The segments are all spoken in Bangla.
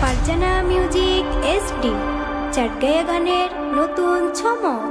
ফারজানা মিউজিক এসডি চাটগায়া গানের নতুন ছমক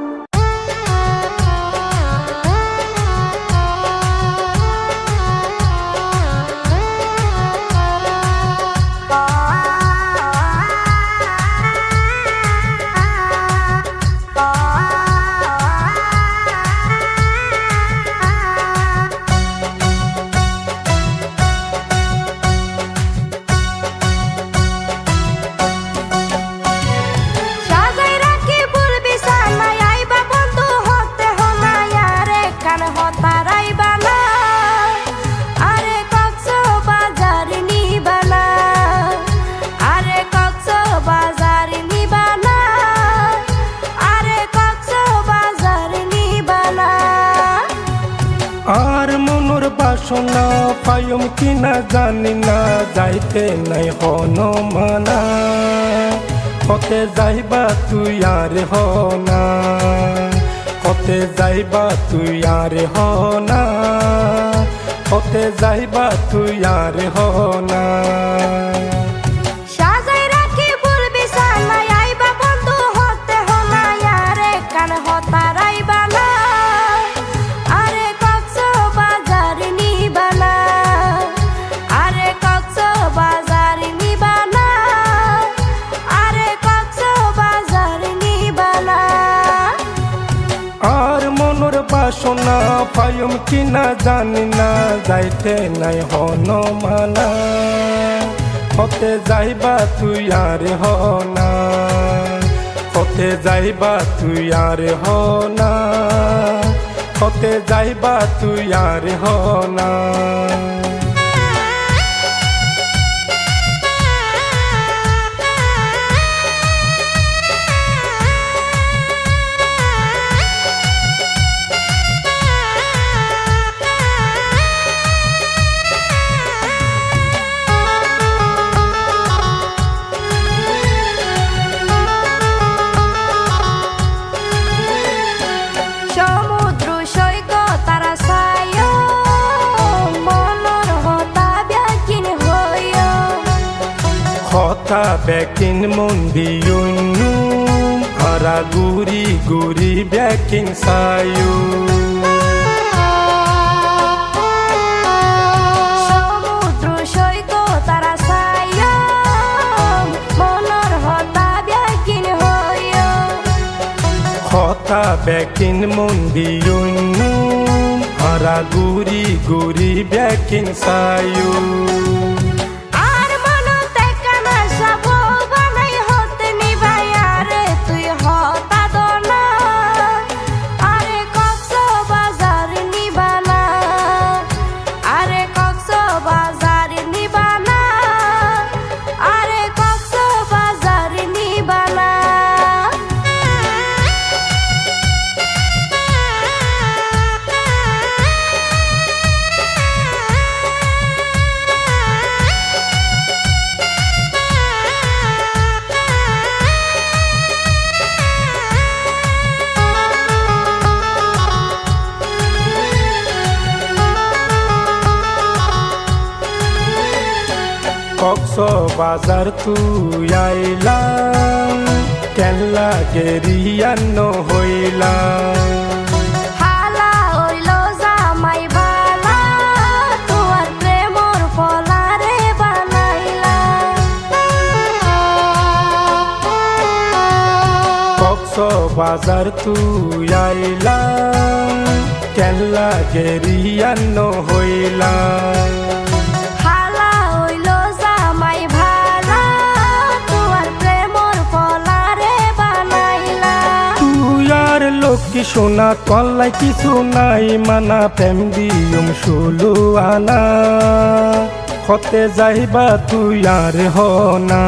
আর মনোর বাসনা পায়ম কিনা জানি না, যাইতে নাই হন মানা কতে যাইবা তুই আর হনা কতে যাইবা তুই আর হনা কতে যাইবা তুই আর হনা। বাসনা পায়ম কিনা জানি না, যাইতে নাই হনমালা। হতে যাইবা তুই আর হনা হতে যাইবা তুই আর হনা হতে যাইবা তুই আর হনা। হতা বেকিন মন্দিয়ুন্নু আরা গুরি গুরি বেকিন সায়ু। হতা ব্যাকিন মন্দিয়ুন্নু আরা গুরি গুরি বেকিন সায়ু। কক্স বাজার তুই আইলা কেল্লা গেরিয়ান্ন হইলা বাজার তুই আইলা কেল্লা গেরিয়ান্ন হইলা সোনা, কল্লাই কিছু নাই, মানা প্রেম দিয়ম ষোলো আনা। হতে যাইবা তুই আর না।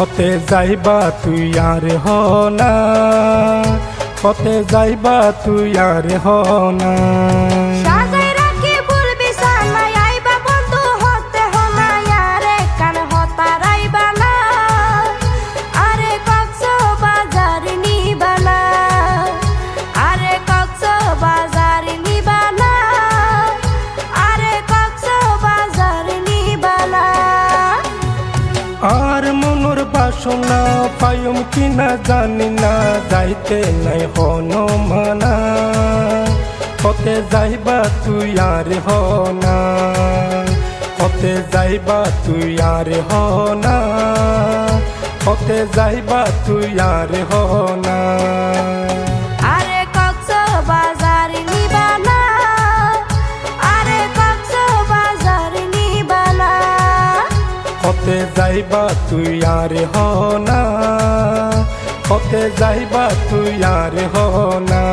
হতে যাইবা তুই আর না। হতে যাইবা তুই আর হনা কিনা জানি না যাইতে নাই হন মানা কতে যাইবা তুই আর হনা কতে যাইবা তুই আর হনা কতে যাইবা তুই আর হনা। যাইবা তুই আর হনা হতে যাইবা তুই আর হো না।